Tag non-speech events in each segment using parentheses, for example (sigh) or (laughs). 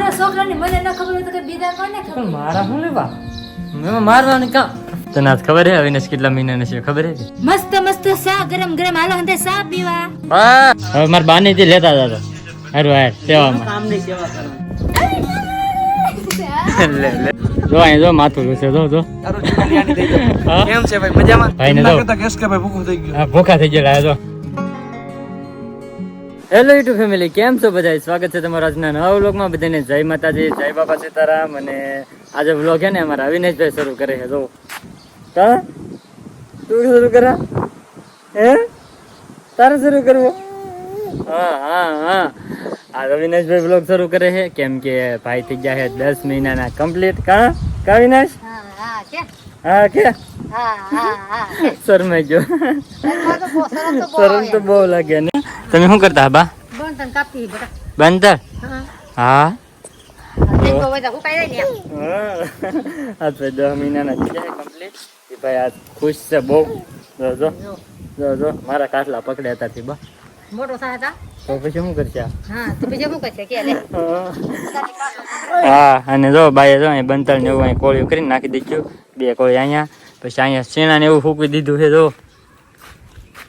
મારા છોકરાને મને ન ખબર હોય તો કે બીજા કોને ખબર પણ મારા હું લેવા? મેં મારવાની કા? તને આજ ખબર હે અવિનાશ કેટલા મહિનાના છે ખબર હે મસ્ત મસ્ત સા ગરમ ગરમ હાલો હંતે સા પીવા? હવે માર બાને જે લેતા જતો હારું હાર સેવામાં. લે લે. જો અહીં જો માથું રૂસે જો જો. કેમ છે ભાઈ? મજામાં? ભાઈ ને જો. કેસ કે ભાઈ ભૂખું થઈ ગયું. ભૂખા થઈ ગયેલા જો. હેલો યુટ્યુબ ફેમિલી કેમ છો બધા સ્વાગત છે તમારા આજના નવા વ્લોગમાં બધાને જય માતાજી જય બાપા સીતારામ અને આજે વ્લોગ છે ને અમારા અવિનેશભાઈ શરૂ કરે છે જો કા તું શરૂ કરા હે તારે શરૂ કરવો હા હા હા આ અવિનાશભાઈ વ્લોગ શરૂ કરે છે કેમ કે ભાઈ થઈ ગયા છે દસ મહિનાના કમ્પ્લીટ કા કા અવિનાશ હા કે શરમાઈ ગયો શરમ તો બહુ લાગે ને તમે શું કરતા બા? બોન કાપી બેટા. બનતર હા. હા. તો દસ મહિનાના થઈ જાય કમ્પ્લીટ એ ભાઈ આ ખુશ છે બહુ. જો જો. જો. જો મારા કાટલા પકડ્યા હતા થી બા. મોટો તો પછી શું કરશે હા તો પછી શું કરશે? કે હા અને જો બાઈએ જો અહીં બંતર ને એવું અહીં કોળિયું કરીને નાખી દીધું. બે કોળી અહીંયા પછી અહીંયા શીણા ને એવું ફૂકી દીધું છે જો.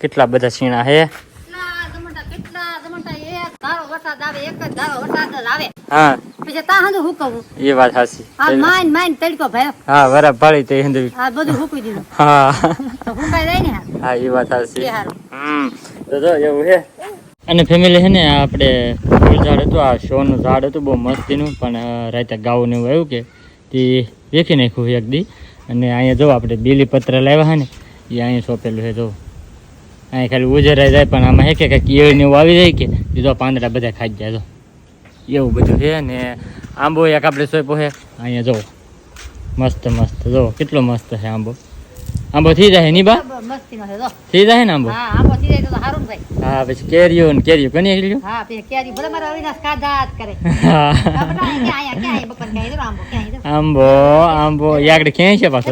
કેટલા બધા શીણા છે કેટલા જમણતા કેટલા જમણતા એક ધારો વરસાદ આવે એક જ ધારો વરસાદ જ આવે. હા. પછી તા હાંધું હુકવું એ વાત હાચી. આ માઈન માઈન તડકો ભયો. હા બરાબર પાડી તે હિન્દવી આ બધું હુકવી દીધું. હા. તો હુકાઈ જાય ને હા એ વાત હાચી. હમ. તો જો એવું છે અને ફેમિલી છે ને આપણે ફૂલ ઝાડ હતું આ શોનું ઝાડ હતું બહુ મસ્તીનું પણ રાતે ગાવું ને એવું આવ્યું કે તે વેચી નાખ્યું એક દી. અને અહીંયા જો આપણે બીલી પત્ર લાવ્યા હે ને એ અહીંયા સોંપેલું છે જો. અહીંયા ખાલી ઉજરાઈ જાય પણ આમાં હે કે કંઈક ઈયળને એવું આવી જાય કે બીજો જો પાંદડા બધા ખાઈ જાય તો એવું બધું છે ને આંબો એક આપણે સોય પોહે અહીંયા જો મસ્ત મસ્ત જો કેટલો મસ્ત છે આંબો. આંબો થઈ જાય ની બા? થઈ જાય ને આંબો? હા પછી કેરીઓ ને કેરીઓ કની કેરીઓ આંબો આંબો એ ક્યાંય છે પાછો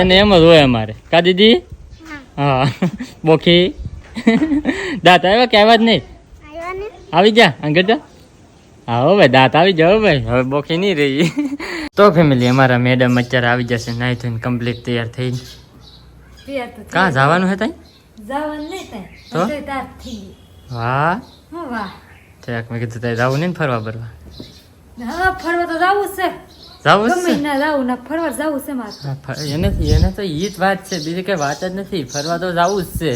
એને એમ જ હોય અમારે. કા દીદી? હા. બોખી. દાંત આવ્યા કે આવ્યા જ નહીં? આવી જા જા. હા હો ભાઈ દાંત આવી જાઓ ભાઈ. હવે બોખી નહીં રહી. તો ફેમિલી અમારા મેડમ અત્યારે આવી જશે. નાઈ થઈને કમ્પ્લીટ તૈયાર થઈ કાં જવાનું છે તઈ? તો? વાહ. હું મેં કીધું તઈ જવું નહીં ફરવા બરવા? હા ફરવા તો જવું છે. જવું ફરવા જવું છે મારે. એને એને તો ઈ જ વાત છે બીજી કઈ વાત જ નથી. ફરવા તો જવું જ છે.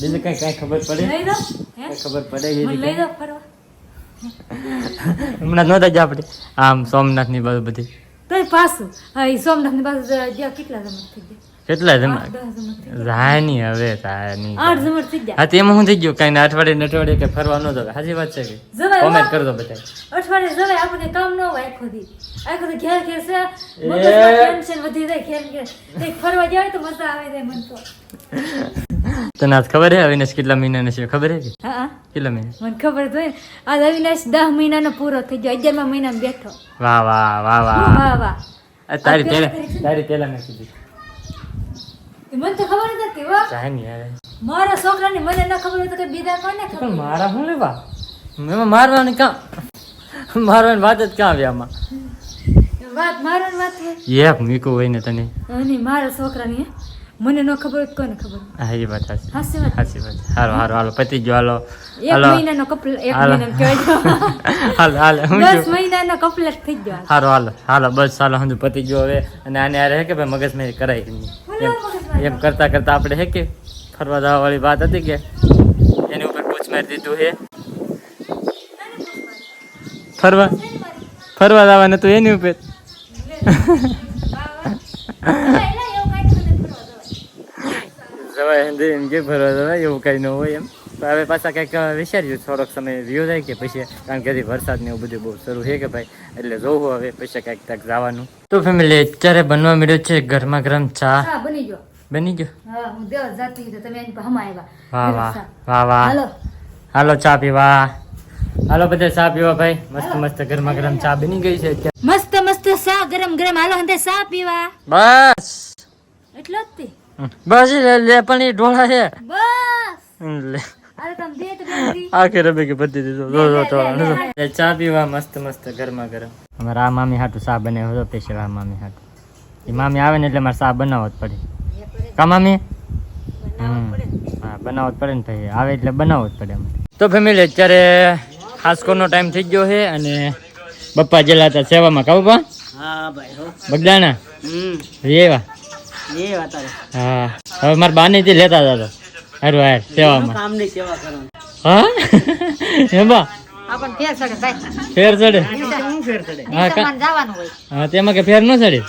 બીજું કઈ કઈ ખબર પડે? લઈ દો હે? કઈ ખબર પડે લઈ દો ફરવા. હમણાં નહોતા જ આપણે. આમ સોમનાથની બાજુ બધી. તોય પાછું. હા એ સોમનાથની બાજુ કેટલા જમણ થઈ ગયા? કેટલા જમા નહીં હવે જાય આઠ જમર થઈ ગયા. હા તેમાં હું થઈ ગયો? કઈ અઠવાડિયે અઠવાડિયે કે ફરવા ન જવાય સાચી વાત છે કે? કોમેન્ટ કરજો બધા અઠવાડિયે જવાય આપણને કામ ન હોય આખો દી. આખો દી ઘેર ઘેર છે. ટેન્શન વધી જાય ઘેર ઘેર. કંઈક ફરવા જાય તો મજા આવે જાય મન તો. તને આજ ખબર હે અવિનાશ કેટલા મહિનાનો છે? ખબર હે હા કેટલા મહિના? મને ખબર તો આજ અવિનાશ દસ મહિનાનો પૂરો થઈ ગયો. અગિયારમા મહિનામાં બેઠો. વાહ વાહ વાહ વાહ. વાહ વાહ. તારી પેલા તારી પેલા મેં કીધું. મને તો ખબર જ નથી જાય નહીં યાર મારા છોકરાને મને ન ખબર હોય તો કે બીજા કોને ખબર પણ મારા શું લેવા? એમાં મારવાની કાં? મારવાની વાત જ ક્યાં આવી આમાં? વાત મારવાની વાત છે? યે મીકો હોય ને તને. અને મારા છોકરાની? મને ન ખબર હોય કોને ખબર હા એ વાત સાચી હાસી વાત? સાચી વાત. હાલો હાલો હાલો પતી ગયો હાલો. એક મહિનાનો કપલ એક મહિનાનો કહેજો (laughs) હાલો હાલો હું દસ છું મહિનાનો કપલેટ થઈ ગયો. હાલો હાલો હાલો બસ હાલો હું પતી ગયો હવે. અને આને આ રહે કે ભાઈ મગજમાં કરાય કે નહીં? એમ એમ કરતા કરતા આપણે હે કે ફરવા જવાવાળી વાત હતી કે એની ઉપર પૂછ મારી દીધું હે. ફરવા ફરવા જવાનું હતું એની ઉપર. જવાય હિન્દી એમ કે ફરવા જવાય એવું કાંઈ ન હોય એમ. તો હવે પાછા કંઈક વિચાર્યું થોડોક સમય વ્યૂ જાય કે પછી કારણ કે વરસાદ ને એવું બધું બહુ શરૂ છે કે ભાઈ એટલે જોવું હવે પછી કંઈક ક્યાંક જવાનું. તો ફેમિલી અત્યારે બનવા મળ્યો છે ગરમા ગરમ ચા. બની ગયો. બની ગયો? હા હું દેવ જાતી હતી તમે એની પાસે હમણાં વાહ વાહ વાહ વાહ. હાલો. હાલો ચા પીવા. હાલો બધા ચા પીવા ભાઈ. મસ્ત મસ્ત ગરમા ગરમ ચા બની ગઈ છે મસ્ત મસ્ત સા ગરમ ગરમ. હાલો હંતે સા પીવા. બસ. એટલો જ બસ લે પણ એ ઢોળા છે. બસ. લે. આખી રબે કે બધી દીધું. જો જો તો ચા પીવા મસ્ત મસ્ત ગરમા ગરમ. અમારા આ મામી હાટું ચા બનાવ્યો હતો સ્પેશિયલ આ મામી હાટું. એ મામી આવે ને એટલે મારે ચા બનાવવો જ પડે. કા મામી? હા બનાવવો જ પડે ને ભાઈ આવે એટલે બનાવવો જ પડે તો ફેમિલી અત્યારે ખાસકોનો ટાઈમ થઈ ગયો છે અને બપ્પા જેલા હતા સેવામાં કહું પા હા ભાઈ રેવા હવે મારા બાને થી લેતા હતા તો. હારું હાર સેવામાં. કામની સેવા કરવાની. હા? એમાં આપણ ફેર ચડે ભાઈ. ફેર ચડે? શું ફેર ચડે? હા જવાનું હોય. હા તેમાં કે ફેર ન ચડે?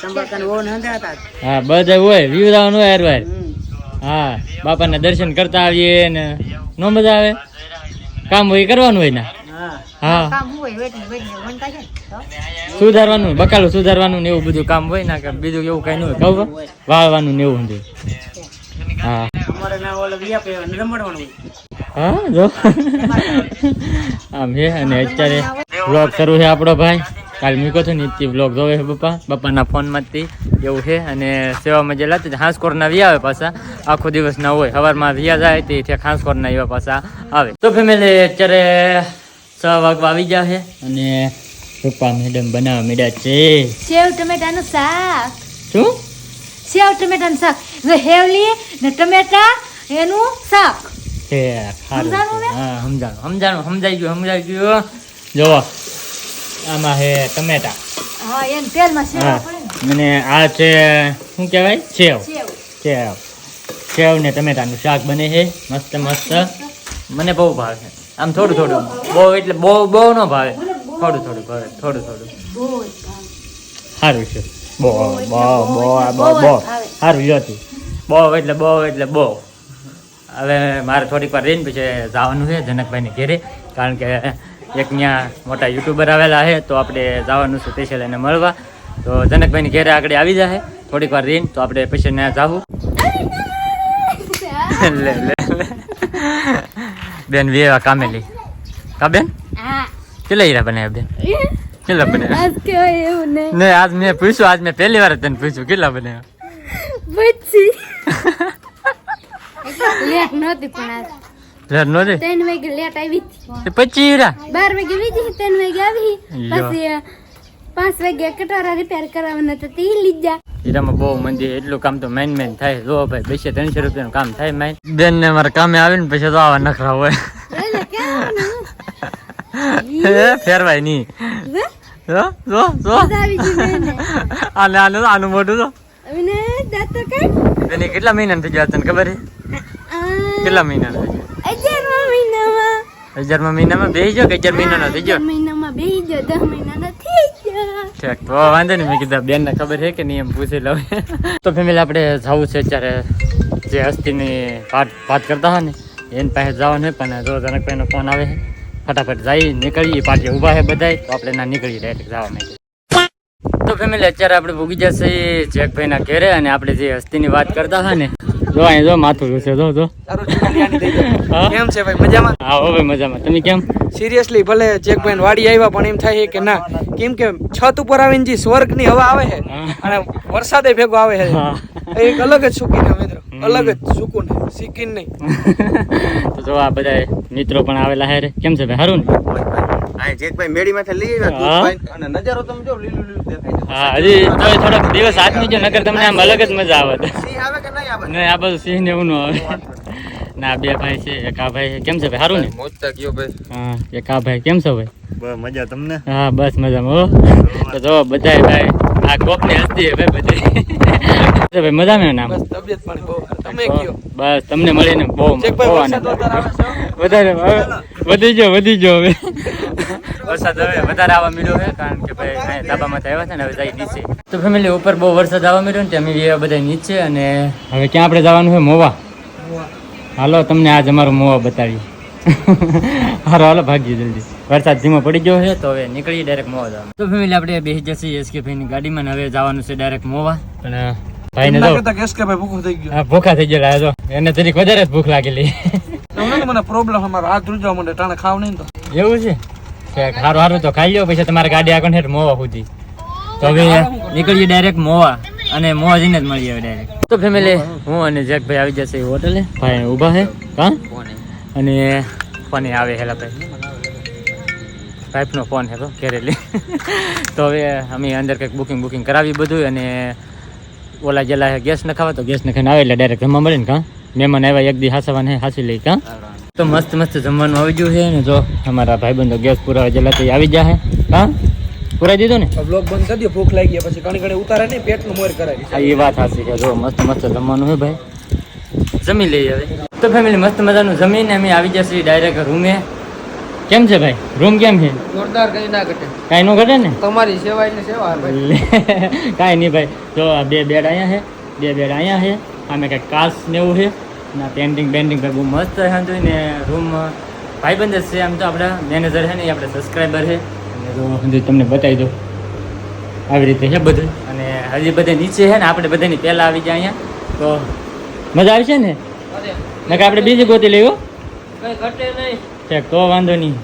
હા બધા હોય વ્યૂ હોય હારું હા બાપાના દર્શન કરતા આવીએ ને નો મજા આવે? કામ હોય એ કરવાનું હોય ને? હા. સુધારવાનું બકાલું સુધારવાનું ને એવું બધું કામ હોય ને બીજું એવું કઈ ન હોય કહું વાળવાનું ને એવું હા અમારે ના ઓલે વિયા પે રમડવાનું હા જો. આમ હે અને અત્યારે વ્લોગ શરૂ છે આપણો ભાઈ. કાલ મૂક્યો હતો ને ઈથી વ્લોગ જોવે છે પપ્પા. પપ્પાના ફોનમાંથી એવું છે અને સેવામાં જે લાતી હાંસકોરના વી આવે પાછા. આખો દિવસ ના હોય. સવારમાં વિયા જાય તે ઠેક ના એવા પાછા આવે. તો ફેમિલી અત્યારે છ વાગવા આવી ગયા છે અને પપ્પા મેડમ બનાવવા માંડ્યા છે. સેવ ટમેટાનું શાક. શું? સેવ ટમેટાનું શાક? હવે હેવલી ને ટમેટા એનું શાક. હે સમજાણું હા સમજાણું. સમજાણું સમજાઈ ગયું સમજાઈ ગયું. જોવો આમાં હે ટમેટા. હા એને તેલમાં સેવ પડે અને આ છે શું કહેવાય? સેવ સેવ સેવ ને ટમેટાનું શાક બને છે. મસ્ત મસ્ત. મને બહુ ભાવે છે. આમ થોડું થોડું. બહુ એટલે બહુ બહુ ન ભાવે. થોડું થોડું ભાવે થોડું થોડું. જ. સારું છે. બહુ બહુ બહુ બો બહુ બહુ જ બહુ સારું જોતું બહુ એટલે બહુ એટલે બહુ હવે મારે થોડીક વાર રહીને પછી જવાનું છે જનકભાઈને ઘેરે કારણ કે એક ત્યાં મોટા યુટ્યુબર આવેલા છે તો આપણે જવાનું છે સ્પેશિયલ એને મળવા. તો જનકભાઈની ઘેરે આગળ આવી જાય થોડીક વાર રહીને તો આપણે પછી ત્યાં જવું. લે લે લે. બેન વેવા કામેલી. કા બેન? હા. કેટલા હીરા બનાવ્યા બેન? કેટલા બન્યા આજ કહેવાય એવું નહીં ને આજ મેં પૂછ્યું આજ મેં પહેલી વાર તને પૂછ્યું કેટલા બન્યા પછી. લેટ નહોતી પણ આજ. લેટ નહોતી? ત્રણ વાગે લેટ આવી હતી. પછી રા બાર વાગે વીજી ત્રણ વાગે આવી. પછી પાંચ વાગે કટોરા રિપેર કરાવવાના હતા તે લીધા. હીરામાં બહુ મંદી એટલું કામ તો મેન મેન થાય. જો ભાઈ બસો ત્રણસો રૂપિયાનું કામ થાય મેન બેન ને મારા કામે આવે ને પછી તો આવા નખરા હોય. (laughs) ફેરવાય નહીં. ને? (laughs) જો જો જો. આને આને આનું મોટું તો અમને દાંતો કાઢ. બેને કેટલા મહિના થઈ ગયા તને ખબર છે? કેટલા મહિના થઈ ગયા? અગિયારમા મહિનામાં. હજારમાં મહિનામાં બેસી ગયો કે અગિયાર મહિનાનો થઈ ગયો મહિનામાં બેહી ગયો દસ મહિનાનો થઈ ગયો. ઠીક તો વાંધો નહીં. મેં કીધું બેનને ખબર છે કે નહીં એમ પૂછી લઉં. (laughs) તો ફેમિલી આપણે જવું છે અત્યારે જે હસ્તીની વાત વાત કરતા હોય ને એની પાસે જવાનું પણ જો જનકભાઈનો ફોન આવે છે. ફટાફટ જઈ નીકળીએ પાછી ઊભા છે બધા તો આપણે ના નીકળીએ ડાયરેક્ટ જવા માટે તો ફેમિલી અત્યારે આપણે ભૂગી જશે જેકભાઈના ઘેરે અને આપણે જે હસ્તીની વાત કરતા હતા ને જો અહીં જો માથું છે જો જો. હા? કેમ છે ભાઈ? મજામાં? હા હવે મજામાં. તમે કેમ? સિરિયસલી ભલે ચેક ચેકભાઈ વાડી આવ્યા પણ એમ થાય છે કે ના. કેમ કે છત ઉપર આવીને જે સ્વર્ગની હવા આવે છે અને વરસાદે ભેગો આવે છે. એક અલગ જ સુકીન મિત્ર. અલગ જ સુકૂન સિકીન નહીં. (laughs) તો જો આ બધા મિત્રો પણ આવેલા હે કેમ છે ભાઈ? સારું ને? જેકભાઈ મેડી માંથી લઈ આવ્યા હા. દૂધભાઈ અને નજારો તમે જો લીલું લીલું દેખાય હા હજી તો થોડોક દિવસ હાથમી જો નગર તમને આમ અલગ જ મજા આવે. સિંહ આવે કે નહીં આવે? નહીં આ બધું સિંહ ને એવું ન આવે. ના બે ભાઈ છે એક આ ભાઈ કેમ છે ભાઈ? હારું ને? મોજતા ગયો ભાઈ? હા એક આ ભાઈ. કેમ છો ભાઈ? મજા તમને? હા બસ મજામાં હો. તો જો બધાય ભાઈ આ કોક ને હસતી હે ભાઈ બધી. ભાઈ? મજામાં નામ બસ તબિયત પાણી બહુ તમે કયો? બસ તમને મળીને બહુ બહુ આનંદ વધારે વધી ગયો વધી ગયો હવે. વરસાદ હવે વધારે આવવા મળ્યો છે કારણ કે ભાઈ અહીંયા ધાબામાંથી આવ્યા છે ને હવે જાય નીચે. તો ફેમિલી ઉપર બહુ વરસાદ આવવા મળ્યો ને અમે બધા નીચે અને હવે ક્યાં આપણે જવાનું છે? મોવા. હાલો તમને આજ અમારું મોવા બતાવી હારો હાલો ભાગીએ જલ્દી. વરસાદ ધીમો પડી ગયો છે તો હવે નીકળીએ ડાયરેક્ટ મોવા જવાનું. તો ફેમિલી આપણે બેસી જશે એસકે ભાઈની ગાડીમાં ને હવે જવાનું છે ડાયરેક્ટ મોવા. પણ ભાઈને જો ભૂખો થઈ ગયો. ભૂખા થઈ ગયેલા એને તરીકે વધારે જ ભૂખ લાગેલી. તમને મને પ્રોબ્લેમ અમારો હાથ ધ્રુજવા મને ટાણે ખાવ નહીં તો. એવું છે? કે હારું હારું તો ખાઈ લ્યો પછી તમારે ગાડી આગળ હેઠ મોવા સુધી. તો હવે નીકળીએ ડાયરેક્ટ મોવા અને મોવા જઈને જ મળીએ હવે ડાયરેક્ટ તો ફેમિલી હું અને જેકભાઈ આવી જશે હોટલે ભાઈ ઊભા છે હા? અને ફોન આવે હેલા ભાઈ પાઇપનો ફોન હેલો તો ઘેરેલી તો હવે અમે અંદર કંઈક બુકિંગ બુકિંગ કરાવી બધું અને ઓલા જેલા ગેસ નખાવા તો ગેસ નખાઈને આવે એટલે ડાયરેક્ટ જમવા મળે ને કાં? મહેમાન આવ્યા એક દી હાસવાને હાસી લઈ કા? તો મસ્ત મસ્ત જમવાનું આવી ગયું છે ને જો અમારા ભાઈબંધો ગેસ પુરાવા જેલા તો આવી જાય હા. પુરાઈ દીધો ને? બ્લોક બંધ કરી દો ભૂખ લાગી પછી ઘણી ઘણી ઉતારે નહીં પેટનું મોર કરાવી હા એ વાત હાસી છે. જો મસ્ત મસ્ત જમવાનું હે ભાઈ. જમી લઈએ હવે. તો ફેમિલી મસ્ત મજાનું જમીને અમે આવી જશે ડાયરેક્ટ રૂમે. કેમ છે ભાઈ? રૂમ કેમ છે? જોરદાર કઈ ના ઘટે. કાંઈ નો ઘટે ને? તમારી સેવા એટલે સેવા (laughs) કાંઈ નહીં ભાઈ. જો આ બે બેડ અહીંયા છે બે બેડ અહીંયા છે. આમે કંઈક કાચ ને એવું છે. ના પેન્ટિંગ પેન્ટિંગ બહુ મસ્ત છે ને રૂમ ભાઈબંધ જ છે આમ તો આપણા મેનેજર છે ને એ આપણે સબસ્ક્રાઈબર છે. અને હજી તમને બતાવી દો આવી રીતે છે બધું. અને હજી બધે નીચે છે ને આપણે બધાની પહેલાં આવી જાય અહીંયા. તો મજા આવી છે ને? નકા આપણે બીજી ગોતી લેવું તો વાંધો નહીં.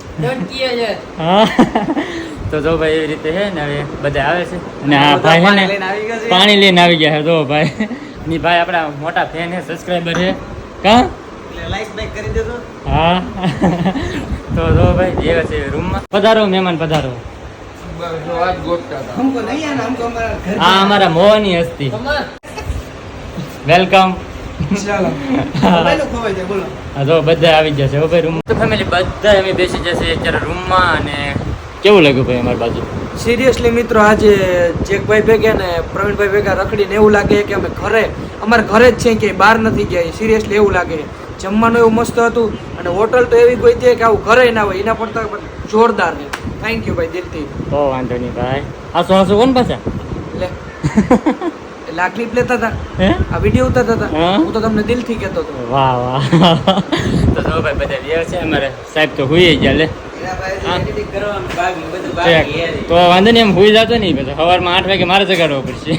હા. તો જો ભાઈ એવી રીતે છે ને હવે બધા આવે છે. અને આ ભાઈ પાણી લઈને આવી ગયા છે જો ભાઈ. ની ભાઈ આપણા મોટા ફેન હે સબસ્ક્રાઇબર હે કા? લાઈક બાઈક કરી દેજો. હા. તો જો ભાઈ જે છે રૂમમાં. પધારો મહેમાન પધારો. હા અમારા મોહની હસ્તી. વેલકમ હા જો બધા આવી જશે હો ભાઈ રૂમ. તો ફેમિલી બધા એમ બેસી જશે અત્યારે રૂમમાં અને કેવું લાગ્યું ભાઈ અમારી બાજુ? સિરિયસલી મિત્રો આજે જેકભાઈ ભેગા ને પ્રવીણભાઈ ભેગા રખડીને એવું લાગે કે અમે ઘરે અમારે ઘરે જ છે કે બહાર નથી ગયા. સિરિયસલી એવું લાગે. જમવાનું એવું મસ્ત હતું અને હોટલ તો એવી કોઈ છે કે આવું ઘરે ના હોય. એના પડતા પણ જોરદાર છે. થેન્ક યુ ભાઈ દિલથી. તો વાંધો નહીં ભાઈ. હાસો હાસો કોણ પાછા? લે. એટલે લેતા હતા? આ વીડિયો ઉતારતા હતા? હું. તો તમને દિલથી કહેતો હતો. વાહ વાહ તો ભાઈ બધા વ્યવ છે અમારે સાહેબ તો હુઈ ગયા લે. તો વાંધો નહીં એમ ભૂઈ જતો નહીં. પછી સવારમાં આઠ વાગે મારે જગાડવો પડશે.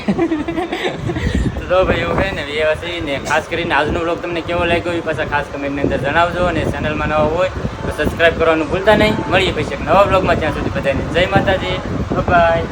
તો ભાઈ એવું કહે ને વ્યવ છે ને ખાસ કરીને આજનો બ્લોગ તમને કેવો લાગ્યો એ પાછા ખાસ કમેન્ટની અંદર જણાવજો અને ચેનલમાં નવા હોય તો સબસ્ક્રાઈબ કરવાનું ભૂલતા નહીં. મળીએ પછી નવા બ્લોગમાં ત્યાં સુધી બધાને જય માતાજી. બાય